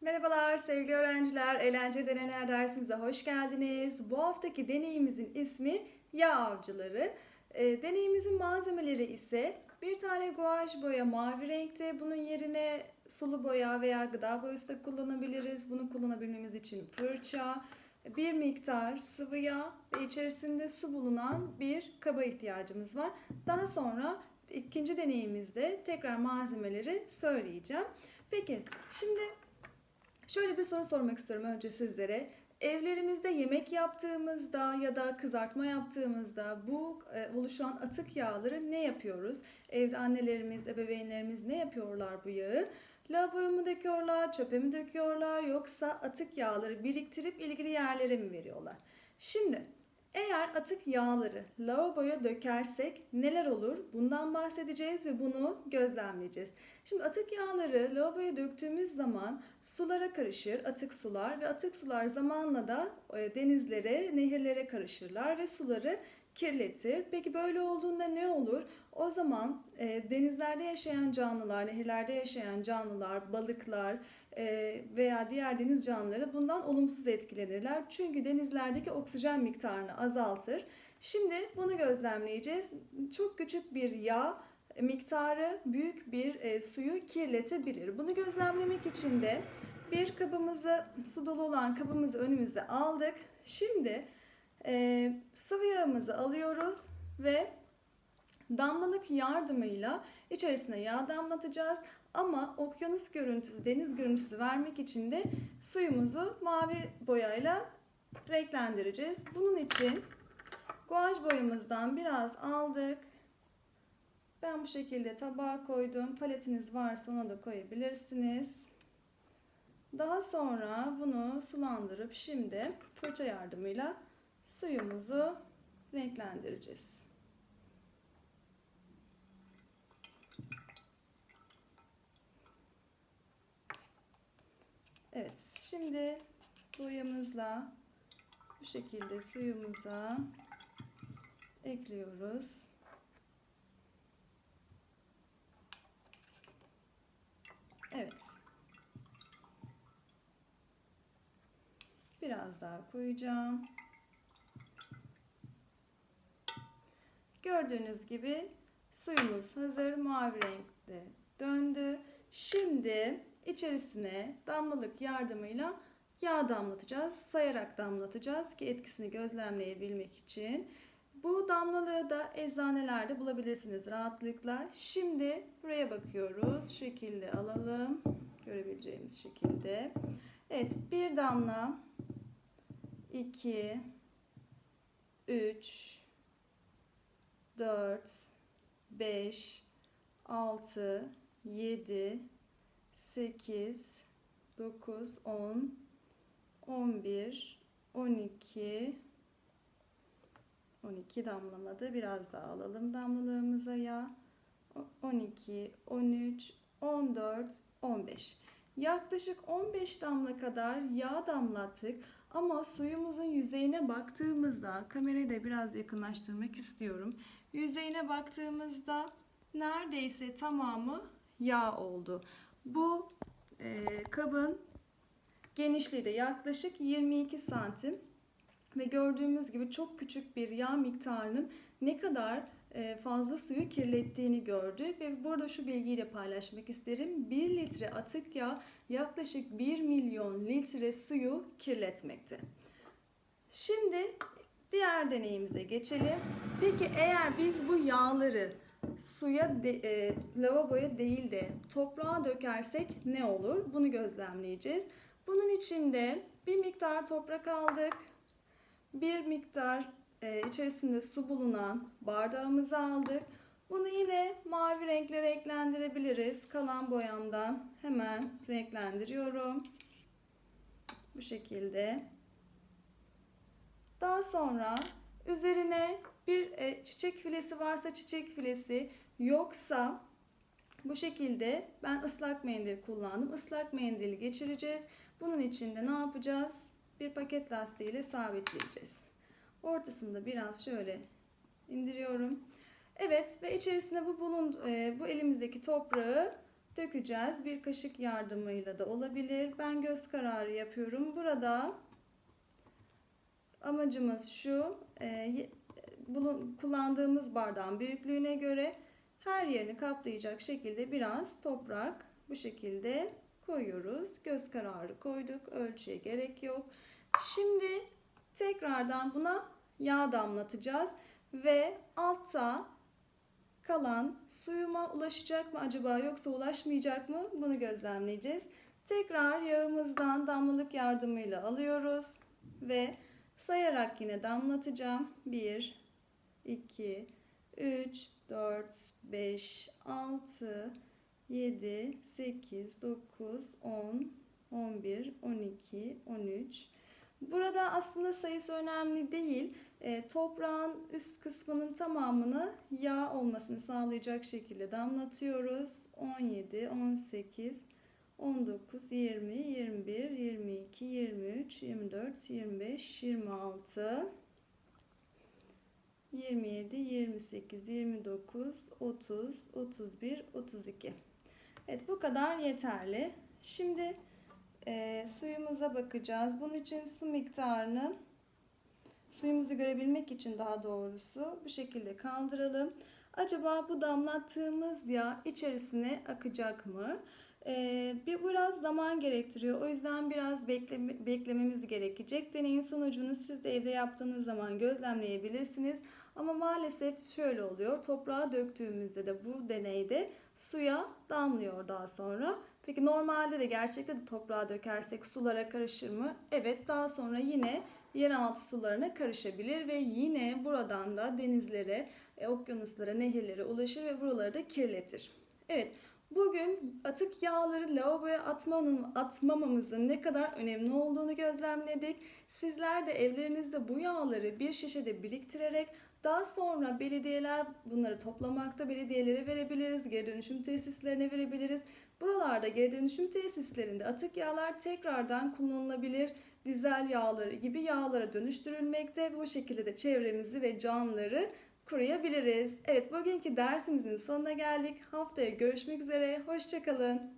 Merhabalar sevgili öğrenciler. Eğlence deneler dersimize hoş geldiniz. Bu haftaki deneyimizin ismi yağ avcıları. E, deneyimizin malzemeleri ise bir tane guaj boya mavi renkte. Bunun yerine sulu boya veya gıda boyası da kullanabiliriz. Bunu kullanabilmemiz için fırça, bir miktar sıvı yağ ve içerisinde su bulunan bir kaba ihtiyacımız var. Daha sonra ikinci deneyimizde tekrar malzemeleri söyleyeceğim. Peki şimdi Şöyle bir soru sormak istiyorum önce sizlere. Evlerimizde yemek yaptığımızda ya da kızartma yaptığımızda bu e, oluşan atık yağları ne yapıyoruz? Evde annelerimiz, ebeveynlerimiz ne yapıyorlar bu yağı? Lavaboya mı döküyorlar, çöpe mi döküyorlar yoksa atık yağları biriktirip ilgili yerlere mi veriyorlar? Şimdi eğer atık yağları lavaboya dökersek neler olur? Bundan bahsedeceğiz ve bunu gözlemleyeceğiz. Şimdi atık yağları lavaboya döktüğümüz zaman sulara karışır, atık sular ve atık sular zamanla da e, denizlere, nehirlere karışırlar ve suları kirletir. Peki böyle olduğunda ne olur? O zaman e, denizlerde yaşayan canlılar, nehirlerde yaşayan canlılar, balıklar e, veya diğer deniz canlıları bundan olumsuz etkilenirler. Çünkü denizlerdeki oksijen miktarını azaltır. Şimdi bunu gözlemleyeceğiz. Çok küçük bir yağ miktarı büyük bir e, suyu kirletebilir. Bunu gözlemlemek için de bir kabımızı, su dolu olan kabımızı önümüze aldık. Şimdi e, sıvı yağımızı alıyoruz ve damlalık yardımıyla içerisine yağ damlatacağız. Ama okyanus görüntüsü, deniz görüntüsü vermek için de suyumuzu mavi boyayla renklendireceğiz. Bunun için guaj boyamızdan biraz aldık. Ben bu şekilde tabağa koydum. Paletiniz varsa ona da koyabilirsiniz. Daha sonra bunu sulandırıp şimdi fırça yardımıyla suyumuzu renklendireceğiz. Evet, şimdi boyamızla bu şekilde suyumuza ekliyoruz. Evet. Biraz daha koyacağım. Gördüğünüz gibi suyumuz hazır. Mavi renkte döndü. Şimdi içerisine damlalık yardımıyla yağ damlatacağız. Sayarak damlatacağız ki etkisini gözlemleyebilmek için. Bu damlalığı da eczanelerde bulabilirsiniz rahatlıkla. Şimdi buraya bakıyoruz. Şu şekilde alalım. Görebileceğimiz şekilde. Evet bir damla 2 3 4 5 6 7 8 9 10 11 12 12 damlamadı. Biraz daha alalım damlalığımıza yağ. 12, 13, 14, 15. Yaklaşık 15 damla kadar yağ damlattık. Ama suyumuzun yüzeyine baktığımızda, kamerayı da biraz yakınlaştırmak istiyorum. Yüzeyine baktığımızda neredeyse tamamı yağ oldu. Bu e, kabın genişliği de yaklaşık 22 santim ve gördüğümüz gibi çok küçük bir yağ miktarının ne kadar e, fazla suyu kirlettiğini gördük ve burada şu bilgiyi de paylaşmak isterim. 1 litre atık yağ yaklaşık 1 milyon litre suyu kirletmekte. Şimdi diğer deneyimize geçelim. Peki eğer biz bu yağları suya de, e, lavaboya değil de toprağa dökersek ne olur? Bunu gözlemleyeceğiz. Bunun için de bir miktar toprak aldık bir miktar e, içerisinde su bulunan bardağımızı aldık. Bunu yine mavi renkle renklendirebiliriz. Kalan boyamdan hemen renklendiriyorum. Bu şekilde. Daha sonra üzerine bir e, çiçek filesi varsa çiçek filesi yoksa bu şekilde ben ıslak mendil kullandım. Islak mendili geçireceğiz. Bunun için de ne yapacağız? bir paket lastiği ile sabitleyeceğiz. Ortasında biraz şöyle indiriyorum. Evet ve içerisine bu bulun e, bu elimizdeki toprağı dökeceğiz. Bir kaşık yardımıyla da olabilir. Ben göz kararı yapıyorum. Burada amacımız şu. e, bulun- kullandığımız bardağın büyüklüğüne göre her yerini kaplayacak şekilde biraz toprak bu şekilde koyuyoruz. Göz kararı koyduk. Ölçüye gerek yok. Şimdi tekrardan buna yağ damlatacağız ve altta kalan suyuma ulaşacak mı acaba yoksa ulaşmayacak mı bunu gözlemleyeceğiz. Tekrar yağımızdan damlalık yardımıyla alıyoruz ve sayarak yine damlatacağım. 1 2 3 4 5 6 7 8 9 10 11 12 13 Burada aslında sayısı önemli değil. E, toprağın üst kısmının tamamını yağ olmasını sağlayacak şekilde damlatıyoruz. 17, 18, 19, 20, 21, 22, 23, 24, 25, 26, 27, 28, 29, 30, 31, 32. Evet bu kadar yeterli. Şimdi e, suyumuza bakacağız. Bunun için su miktarını suyumuzu görebilmek için daha doğrusu bu şekilde kaldıralım. Acaba bu damlattığımız yağ içerisine akacak mı? Ee, bir biraz zaman gerektiriyor. O yüzden biraz bekleme, beklememiz gerekecek. Deneyin sonucunu siz de evde yaptığınız zaman gözlemleyebilirsiniz. Ama maalesef şöyle oluyor. Toprağa döktüğümüzde de bu deneyde suya damlıyor daha sonra. Peki normalde de gerçekte de toprağa dökersek sulara karışır mı? Evet daha sonra yine yeraltı sularına karışabilir ve yine buradan da denizlere, e, okyanuslara, nehirlere ulaşır ve buraları da kirletir. Evet bugün atık yağları lavaboya atmanın, atmamamızın ne kadar önemli olduğunu gözlemledik. Sizler de evlerinizde bu yağları bir şişede biriktirerek daha sonra belediyeler bunları toplamakta belediyelere verebiliriz, geri dönüşüm tesislerine verebiliriz. Buralarda geri dönüşüm tesislerinde atık yağlar tekrardan kullanılabilir. Dizel yağları gibi yağlara dönüştürülmekte. Bu şekilde de çevremizi ve canlıları koruyabiliriz. Evet bugünkü dersimizin sonuna geldik. Haftaya görüşmek üzere. Hoşçakalın.